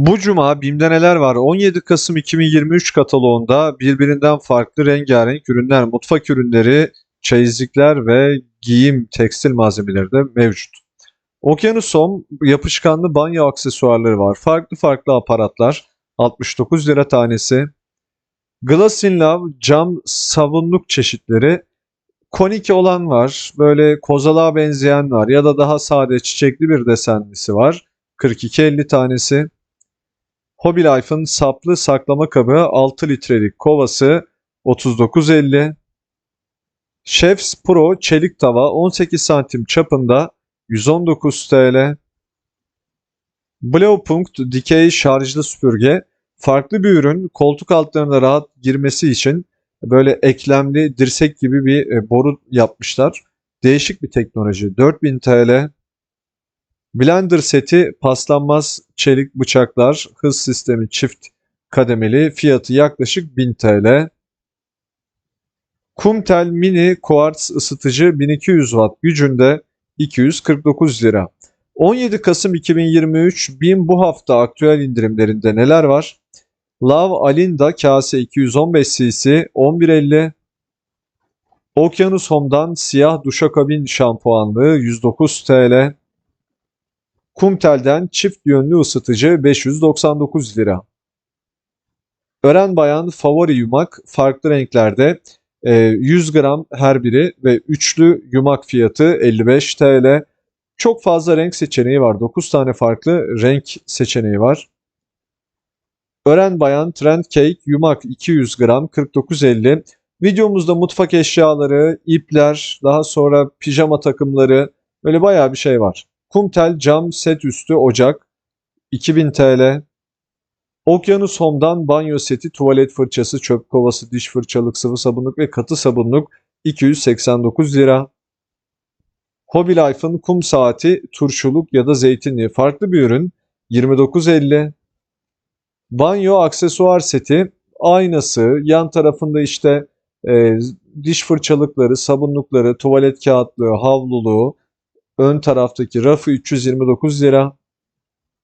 Bu cuma BİM'de neler var? 17 Kasım 2023 kataloğunda birbirinden farklı rengarenk ürünler, mutfak ürünleri, çeyizlikler ve giyim tekstil malzemeleri de mevcut. Okyanusom yapışkanlı banyo aksesuarları var. Farklı farklı aparatlar 69 lira tanesi. Glass in Love cam sabunluk çeşitleri konik olan var. Böyle kozalağa benzeyen var ya da daha sade çiçekli bir desenlisi var. 42.50 tanesi. Hobby Life'ın saplı saklama kabı 6 litrelik kovası 39.50. Chef's Pro çelik tava 18 santim çapında 119 TL. Blaupunkt dikey şarjlı süpürge farklı bir ürün koltuk altlarına rahat girmesi için böyle eklemli dirsek gibi bir e, boru yapmışlar. Değişik bir teknoloji 4000 TL. Blender seti paslanmaz çelik bıçaklar, hız sistemi çift kademeli, fiyatı yaklaşık 1000 TL. Kumtel mini kuartz ısıtıcı 1200 watt gücünde 249 lira. 17 Kasım 2023 BİM bu hafta aktüel indirimlerinde neler var? Love Alinda kase 215 cc 11.50 Okyanus Home'dan siyah duşakabin şampuanlığı 109 TL. Kumtel'den çift yönlü ısıtıcı 599 lira. Ören Bayan favori yumak farklı renklerde e, 100 gram her biri ve üçlü yumak fiyatı 55 TL. Çok fazla renk seçeneği var. 9 tane farklı renk seçeneği var. Ören Bayan Trend Cake yumak 200 gram 49.50. Videomuzda mutfak eşyaları, ipler, daha sonra pijama takımları böyle bayağı bir şey var. Kumtel cam set üstü ocak 2000 TL. Okyanus Home'dan banyo seti, tuvalet fırçası, çöp kovası, diş fırçalık, sıvı sabunluk ve katı sabunluk 289 lira. Hobby Life'ın kum saati, turşuluk ya da zeytinli farklı bir ürün 29.50. Banyo aksesuar seti, aynası, yan tarafında işte e, diş fırçalıkları, sabunlukları, tuvalet kağıtlığı, havluluğu, ön taraftaki rafı 329 lira.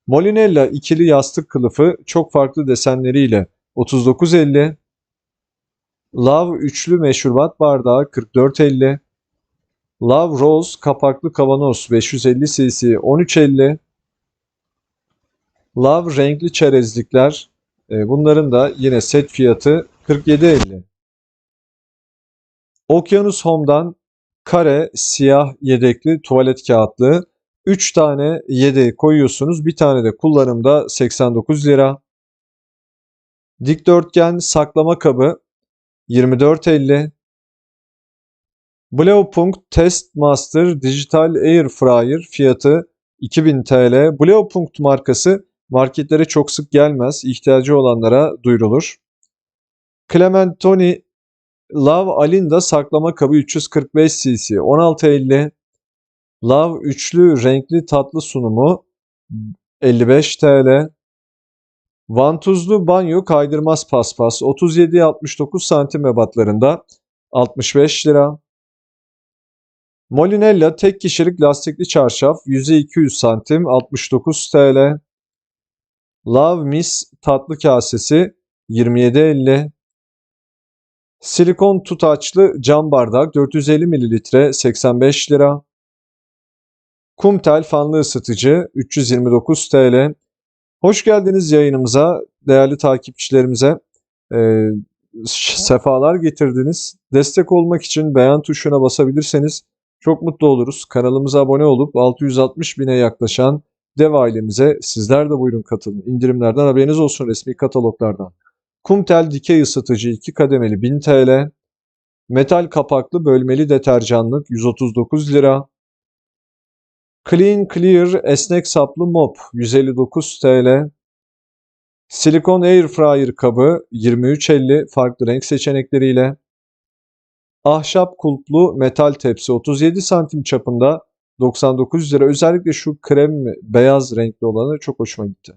Molinella ikili yastık kılıfı çok farklı desenleriyle 39.50. Love üçlü meşrubat bardağı 44.50. Love Rose kapaklı kavanoz 550 cc 13.50. Love renkli çerezlikler e, bunların da yine set fiyatı 47.50. Okyanus Home'dan kare siyah yedekli tuvalet kağıtlığı 3 tane yedeği koyuyorsunuz. Bir tane de kullanımda 89 lira. Dikdörtgen saklama kabı 24.50. Blaupunkt Test Master Digital Air Fryer fiyatı 2000 TL. Blaupunkt markası marketlere çok sık gelmez. İhtiyacı olanlara duyurulur. Clementoni Love Alinda saklama kabı 345 cc 16.50. Love üçlü renkli tatlı sunumu 55 TL. Vantuzlu banyo kaydırmaz paspas 37-69 santim ebatlarında 65 lira. Molinella tek kişilik lastikli çarşaf yüzey 200 santim 69 TL. Love Miss tatlı kasesi 27.50. Silikon tutaçlı cam bardak 450 ml 85 lira. Kumtel fanlı ısıtıcı 329 TL. Hoş geldiniz yayınımıza değerli takipçilerimize. Ee, sefalar getirdiniz. Destek olmak için beğen tuşuna basabilirseniz çok mutlu oluruz. Kanalımıza abone olup 660 bine yaklaşan dev ailemize sizler de buyurun katılın. İndirimlerden haberiniz olsun resmi kataloglardan. Kumtel dikey ısıtıcı 2 kademeli 1000 TL. Metal kapaklı bölmeli deterjanlık 139 lira. Clean Clear esnek saplı mop 159 TL. Silikon Air Fryer kabı 23.50 farklı renk seçenekleriyle. Ahşap kulplu metal tepsi 37 santim çapında 99 lira. Özellikle şu krem beyaz renkli olanı çok hoşuma gitti.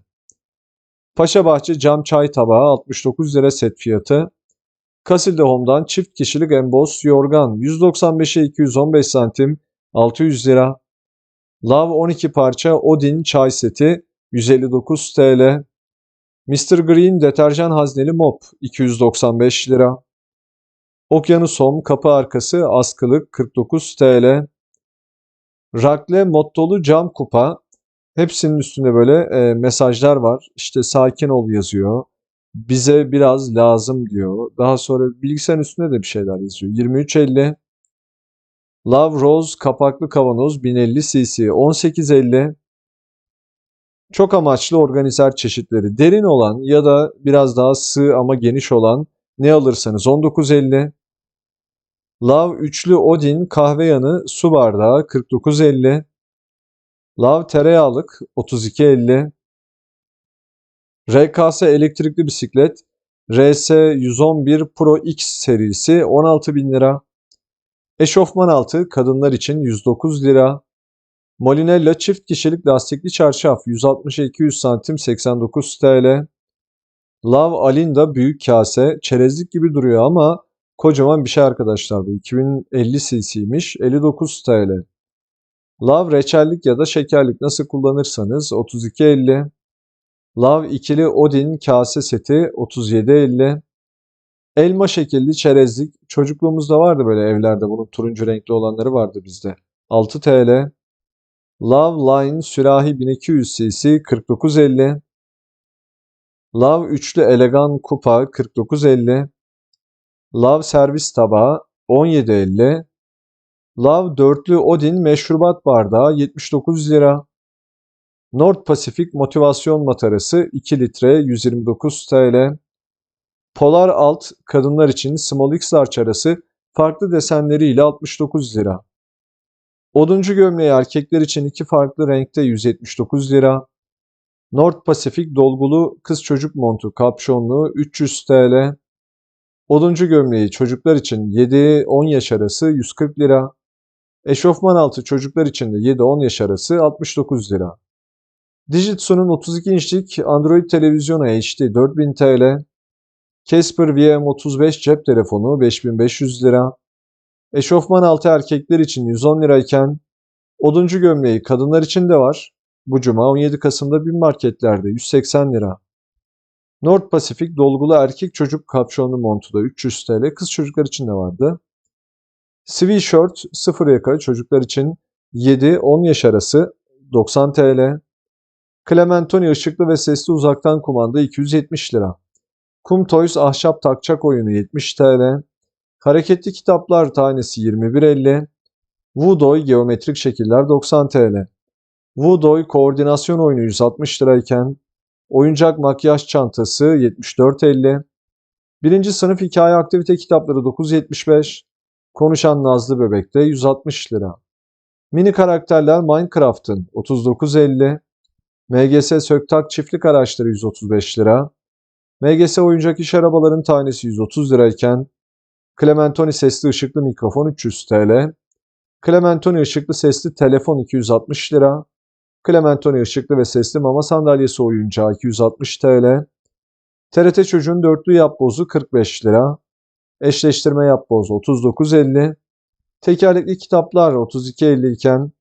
Paşabahçe cam çay tabağı 69 lira set fiyatı. Casilde Home'dan çift kişilik emboss yorgan 195'e 215 santim 600 lira. Love 12 parça Odin çay seti 159 TL. Mr. Green deterjan hazneli mop 295 lira. Okyanus Home kapı arkası askılık 49 TL. Rakle mottolu cam kupa. Hepsinin üstünde böyle e, mesajlar var. İşte sakin ol yazıyor. Bize biraz lazım diyor. Daha sonra bilgisayarın üstünde de bir şeyler yazıyor. 23.50. Love Rose kapaklı kavanoz 1050 cc 18.50. Çok amaçlı organizer çeşitleri. Derin olan ya da biraz daha sığ ama geniş olan ne alırsanız 19.50. Love üçlü Odin kahve yanı su bardağı 49.50. Love tereyağlık 32.50. RKS elektrikli bisiklet RS 111 Pro X serisi 16.000 lira. Eşofman altı kadınlar için 109 lira. Molinella çift kişilik lastikli çarşaf 160-200 santim 89 TL. Love Alinda büyük kase çerezlik gibi duruyor ama kocaman bir şey arkadaşlar bu. 2050 cc'ymiş 59 TL. Love reçellik ya da şekerlik nasıl kullanırsanız 32.50. Love ikili Odin kase seti 37.50. Elma şekilli çerezlik. Çocukluğumuzda vardı böyle evlerde bunun turuncu renkli olanları vardı bizde. 6 TL. Love Line sürahi 1200 cc 49.50. Love üçlü elegan kupa 49.50. Love servis tabağı 17.50. Love dörtlü Odin meşrubat bardağı 79 lira. North Pacific motivasyon matarası 2 litre 129 TL. Polar Alt kadınlar için Small X large arası farklı desenleriyle 69 lira. Oduncu gömleği erkekler için iki farklı renkte 179 lira. North Pacific dolgulu kız çocuk montu kapşonlu 300 TL. Oduncu gömleği çocuklar için 7-10 yaş arası 140 lira. Eşofman altı çocuklar için de 7-10 yaş arası 69 lira. Digitsu'nun 32 inçlik Android televizyonu HD 4000 TL. Casper VM35 cep telefonu 5500 lira. Eşofman altı erkekler için 110 lirayken oduncu gömleği kadınlar için de var. Bu cuma 17 Kasım'da bin marketlerde 180 lira. North Pacific dolgulu erkek çocuk kapşonlu montu da 300 TL. Kız çocuklar için de vardı. Sweatshirt sıfır yaka çocuklar için 7-10 yaş arası 90 TL. Clementoni ışıklı ve sesli uzaktan kumanda 270 lira. Kum Toys ahşap takçak oyunu 70 TL. Hareketli kitaplar tanesi 21.50. Vudoy geometrik şekiller 90 TL. Vudoy koordinasyon oyunu 160 lirayken oyuncak makyaj çantası 74.50. Birinci sınıf hikaye aktivite kitapları 9.75. Konuşan Nazlı Bebek'te 160 lira. Mini karakterler Minecraft'ın 39.50. MGS Söktak çiftlik araçları 135 lira. MGS oyuncak iş arabaların tanesi 130 lirayken Clementoni sesli ışıklı mikrofon 300 TL. Clementoni ışıklı sesli telefon 260 lira. Clementoni ışıklı ve sesli mama sandalyesi oyuncağı 260 TL. TRT Çocuğun dörtlü yapbozu 45 lira. Eşleştirme yapbozu 39.50. Tekerlekli kitaplar 32.50 iken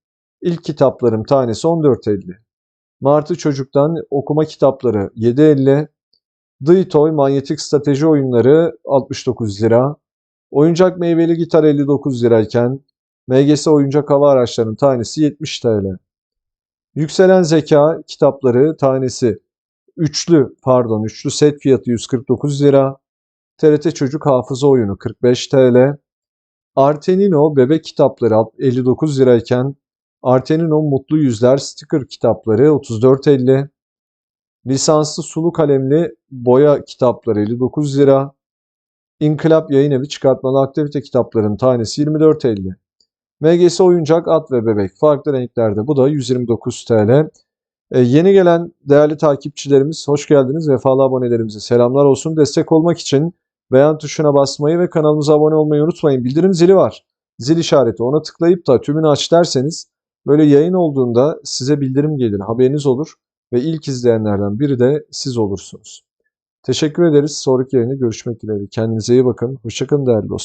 ilk kitaplarım tanesi 14.50. Martı Çocuk'tan okuma kitapları 7.50. Dıytoy manyetik strateji oyunları 69 lira. Oyuncak meyveli gitar 59 lirayken MGS oyuncak hava araçlarının tanesi 70 TL. Yükselen zeka kitapları tanesi üçlü pardon üçlü set fiyatı 149 lira. TRT Çocuk Hafıza Oyunu 45 TL. Artenino bebek kitapları 59 lirayken Artenino Mutlu Yüzler sticker kitapları 34.50. Lisanslı sulu kalemli boya kitapları 59 lira. İnkılap Yayın Evi çıkartmalı aktivite kitaplarının tanesi 24.50. MGS oyuncak at ve bebek farklı renklerde bu da 129 TL. Ee, yeni gelen değerli takipçilerimiz hoş geldiniz. Vefalı abonelerimize selamlar olsun. Destek olmak için beğen tuşuna basmayı ve kanalımıza abone olmayı unutmayın. Bildirim zili var. Zil işareti ona tıklayıp da tümünü aç derseniz böyle yayın olduğunda size bildirim gelir. Haberiniz olur ve ilk izleyenlerden biri de siz olursunuz. Teşekkür ederiz. Sonraki yayında görüşmek dileğiyle. Kendinize iyi bakın. Hoşçakalın değerli dostlar.